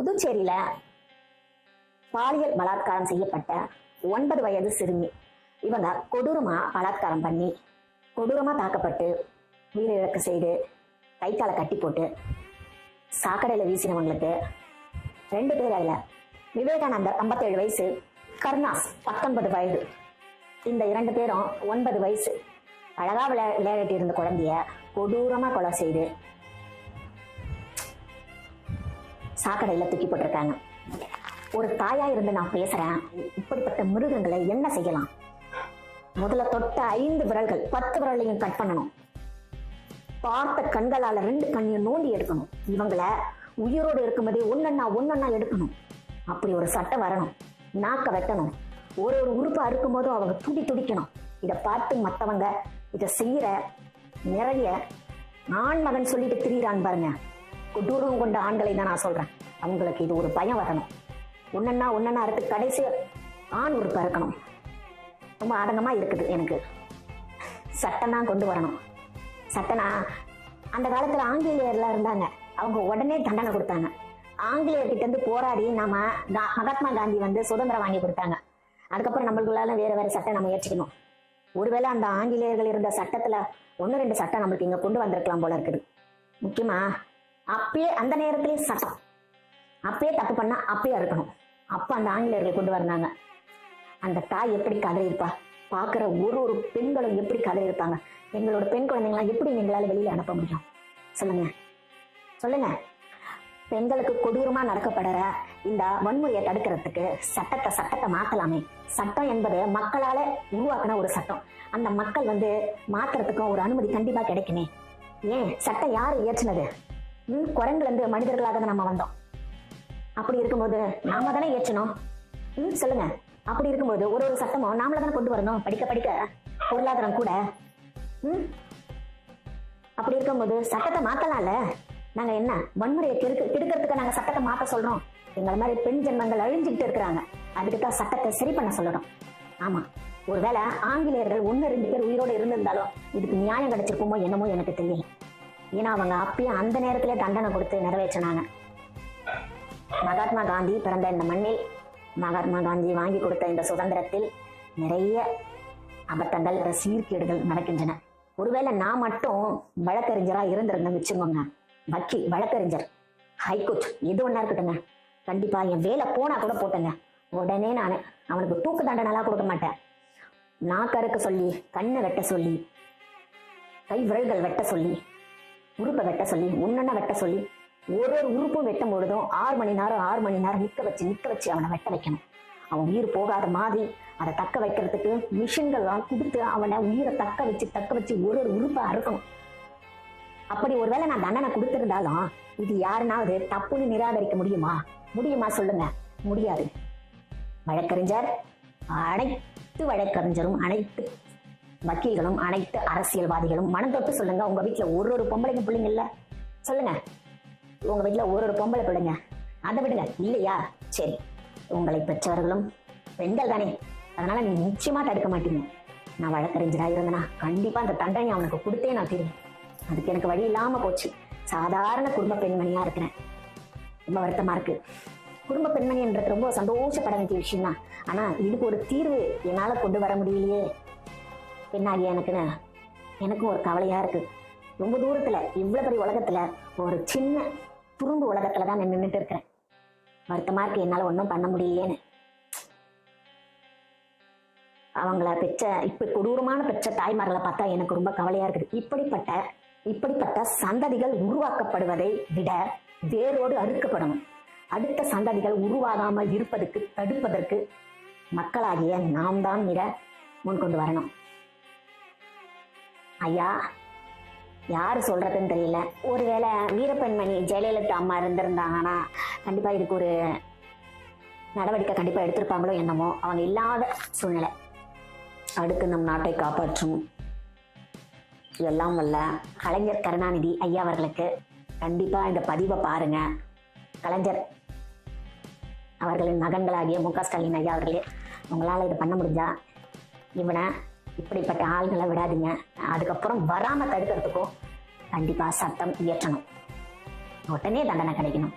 புதுச்சேரியில பாலியல் பலாத்காரம் செய்யப்பட்ட ஒன்பது வயது சிறுமி. இவங்க கொடூரமா பலாத்காரம் பண்ணி கொடூரமா தாக்கப்பட்டு உயிரிழக்க செய்து கை காலை கட்டி போட்டு சாக்கடையில வீசினவங்களுக்கு ரெண்டு பேர் அதுல. விவேகானந்தர் 57 வயசு கருணாஸ் பத்தொன்பது வயது. இந்த இரண்டு பேரும் ஒன்பது வயசு. அழகா விளையா விளையாடிட்டு இருந்த குழந்தைய கொடூரமா கொலை செய்து சாக்கடையில தூக்கி போட்டிருக்காங்க. ஒரு தாயா இருந்து நான் பேசுறேன். இப்படிப்பட்ட மிருகங்களை என்ன செய்யலாம்? முதல்ல தொட்ட ஐந்து விரல்கள் பத்து விரலையும் கட் பண்ணணும். பார்த்த கண்களால ரெண்டு கண்ணையும் நோண்டி எடுக்கணும். இவங்கள உயிரோடு இருக்கும்போதே ஒன்னொன்னா ஒன்னொன்னா எடுக்கணும். அப்படி ஒரு சட்டம் வரணும். நாக்க வெட்டணும். ஒரு ஒரு உறுப்பு அறுக்கும் போதும் அவங்க துடி துடிக்கணும். இதை பார்த்து மத்தவங்க இதை செய்யற நிறைய ஆண் மகன் சொல்லிட்டு திரியிறான் பாருங்க. கொடூரம் கொண்ட ஆண்களை தான் நான் சொல்றேன். அவங்களுக்கு இது ஒரு பயம் வரணும். ஒன்னன்னா ஒன்னன்னா அறுத்து கடைசி ஆண் ஒரு பறக்கணும் ரொம்ப ஆதங்கமா இருக்குது எனக்கு. சட்டம் தான் கொண்டு வரணும். சட்டனா அந்த காலத்துல ஆங்கிலேயர்லாம் இருந்தாங்க. அவங்க உடனே தண்டனை கொடுத்தாங்க. ஆங்கிலேயர்கிட்ட இருந்து போராடி நாம மகாத்மா காந்தி வந்து சுதந்திரம் வாங்கி கொடுத்தாங்க. அதுக்கப்புறம் நம்மளுக்குள்ளால வேற வேற சட்டம் நம்ம ஏற்றுக்கணும் ஒருவேளை அந்த ஆங்கிலேயர்கள் இருந்த சட்டத்துல ஒன்னு ரெண்டு சட்டம் நம்மளுக்கு இங்க கொண்டு வந்திருக்கலாம் போல இருக்குது. முக்கியமா அப்பயே அந்த நேரத்திலேயே சட்டம். அப்பயே தப்பு பண்ணா அப்பயே இருக்கணும் அப்ப அந்த ஆங்கிலேயர்கள் கொண்டு வந்தாங்க. அந்த தாய் எப்படி கதறியிருப்பா? பாக்குற ஒரு ஒரு பெண்களும் எப்படி கதறியிருப்பாங்க? எங்களோட பெண் குழந்தைங்களாம் எப்படி எங்களால வெளியில அனுப்ப முடியும்? சொல்லுங்க. சொல்லுங்க. பெண்களுக்கு கொடூரமா நடக்கப்படுற இந்த வன்முறையை தடுக்கிறதுக்கு சட்டத்தை சட்டத்தை மாத்தலாமே. சட்டம் என்பது மக்களால உருவாக்கின ஒரு சட்டம். அந்த மக்கள் வந்து மாத்துறதுக்கும் ஒரு அனுமதி கண்டிப்பா கிடைக்குமே. ஏன்? சட்டம் யாரு இயற்றினது? ம் குரங்குல இருந்து மனிதர்களாக தான் நம்ம வந்தோம். அப்படி இருக்கும்போது நாம தானே ஏற்றணும்? ம் சொல்லுங்க. அப்படி இருக்கும்போது ஒரு ஒரு சட்டமும் நாமள தானே கொண்டு வரணும்? படிக்க படிக்க. பொருளாதாரம் கூட. ம். அப்படி இருக்கும்போது சட்டத்தை மாத்தலாம்ல நாங்க என்ன? வன்முறையை கெடுக்க கெடுக்கிறதுக்கு நாங்க சட்டத்தை மாத்த சொல்றோம். எங்களை மாதிரி பெண் ஜென்மங்கள் அழிஞ்சுக்கிட்டு இருக்கிறாங்க. அதுக்கு தான் சட்டத்தை சரி பண்ண சொல்லணும். ஆமா. ஒருவேளை ஆங்கிலேயர்கள் ஒன்னு ரெண்டு பேர் உயிரோடு இருந்திருந்தாலும் இதுக்கு நியாயம் கிடைச்சிருக்குமோ என்னமோ எனக்கு தெரியல. ஏன்னா அவங்க அப்பயே அந்த நேரத்திலே தண்டனை கொடுத்து நிறைவேற்றினாங்க. மகாத்மா காந்தி பிறந்த இந்த மண்ணில் மகாத்மா காந்தி வாங்கி கொடுத்த இந்த சுதந்திரத்தில் நிறைய அபத்தங்கள் சீர்கேடுகள் நடக்கின்றன. ஒருவேளை நான் மட்டும் வழக்கறிஞரா இருந்திருந்தேன் வச்சுக்கோங்க. வக்கீல் வழக்கறிஞர் ஹைகோர்ட் எது ஒன்னா இருக்கட்டுங்க கண்டிப்பா என் வேலை போனா கூட போட்டேங்க. உடனே நான் அவனுக்கு தூக்கு தண்டனைலாம் கொடுக்க மாட்டேன். நாக்கறுக்க சொல்லி கண்ணை வெட்ட சொல்லி கை விரல்கள் வெட்ட சொல்லி உறுப்பை வெட்ட சொல்லி ஒன்னொன்ன வெட்ட சொல்லி ஒரு ஒரு உறுப்பும் வெட்டும் பொழுதும் ஆறு மணி நேரம் ஆறு மணி நேரம் நிக்க வச்சு நிற்க வச்சு அவனை வெட்ட வைக்கணும். அவன் உயிர் போகாத மாதிரி அதை தக்க வைக்கிறதுக்கு மிஷின்கள்லாம் கொடுத்து அவனை உயிரை தக்க வச்சு தக்க வச்சு ஒரு ஒரு உறுப்பை அறுக்கணும். அப்படி ஒருவேளை நான் தண்டனை கொடுத்திருந்தாலும் இது யாருனாவது தப்புன்னு நிராகரிக்க முடியுமா? முடியுமா சொல்லுங்க. முடியாது. வழக்கறிஞர் அனைத்து வழக்கறிஞரும் அனைத்து வக்கீல்களும் அனைத்து அரசியல்வாதிகளும் மனம் தொட்டு சொல்லுங்க. உங்க வீட்டுல ஒரு ஒரு பொம்பளைங்க பிள்ளைங்க இல்ல? சொல்லுங்க. உங்க வீட்டுல ஒரு ஒரு பொம்பளை பிள்ளைங்க. அதை விடுங்க. இல்லையா? சரி. உங்களை பெற்றவர்களும் பெண்கள் தானே. அதனால நீங்க நிச்சயமா தடுக்க மாட்டீங்க. நான் வழக்கறிஞரா இருந்தேனா கண்டிப்பா அந்த தண்டனை அவனுக்கு கொடுத்தே நான் தெரியும் அதுக்கு எனக்கு வழி இல்லாம போச்சு. சாதாரண குடும்ப பெண்மணியா இருக்கிறேன். ரொம்ப வருத்தமா இருக்கு. குடும்ப பெண்மணின்றது ரொம்ப சந்தோஷப்பட வேண்டிய விஷயம் தான் ஆனா இதுக்கு ஒரு தீர்வு என்னால கொண்டு வர முடியலையே. பின்னாடி எனக்குன்னு எனக்கும் ஒரு கவலையா இருக்கு. ரொம்ப தூரத்துல இவ்வளவு பெரிய உலகத்துல ஒரு சின்ன துரும்பு உலகத்துல தான் நான் நின்றுட்டு இருக்கிறேன். வருத்தமா இருக்கு என்னால ஒன்றும் பண்ண முடியலேன்னு. அவங்கள பெற்ற இப்ப கொடூரமான பெற்ற தாய்மார்களை பார்த்தா எனக்கு ரொம்ப கவலையா இருக்குது. இப்படிப்பட்ட இப்படிப்பட்ட சந்ததிகள் உருவாக்கப்படுவதை விட வேரோடு அறுக்கப்படணும். அடுத்த சந்ததிகள் உருவாகாமல் இருப்பதற்கு தடுப்பதற்கு மக்களாகிய நாம் தான் மிக முன்கொண்டு வரணும். ஐயா யாரு சொல்றதுன்னு தெரியல. ஒருவேளை வீரப்பெண்மணி ஜெயலலிதா அம்மா இருந்திருந்தாங்கன்னா கண்டிப்பா இதுக்கு ஒரு நடவடிக்கை கண்டிப்பா எடுத்திருப்பாங்களோ என்னமோ அவங்க இல்லாத சூழ்நிலை. அடுத்து நம் நாட்டை காப்பாற்றும் எல்லாம் வல்ல கலைஞர் கருணாநிதி ஐயா அவர்களுக்கு கண்டிப்பா இந்த பதிவை பாருங்க. கலைஞர் அவர்களின் மகன்களாகிய மு க ஸ்டாலின் ஐயா அவர்களே உங்களால இதை பண்ண முடிஞ்சா? இவனை இப்படிப்பட்ட ஆள்களை விடாதீங்க. அதுக்கப்புறம் வராம தடுக்கிறதுக்கும் கண்டிப்பா சட்டம் இயற்றணும். உடனே தண்டனை கிடைக்கணும்.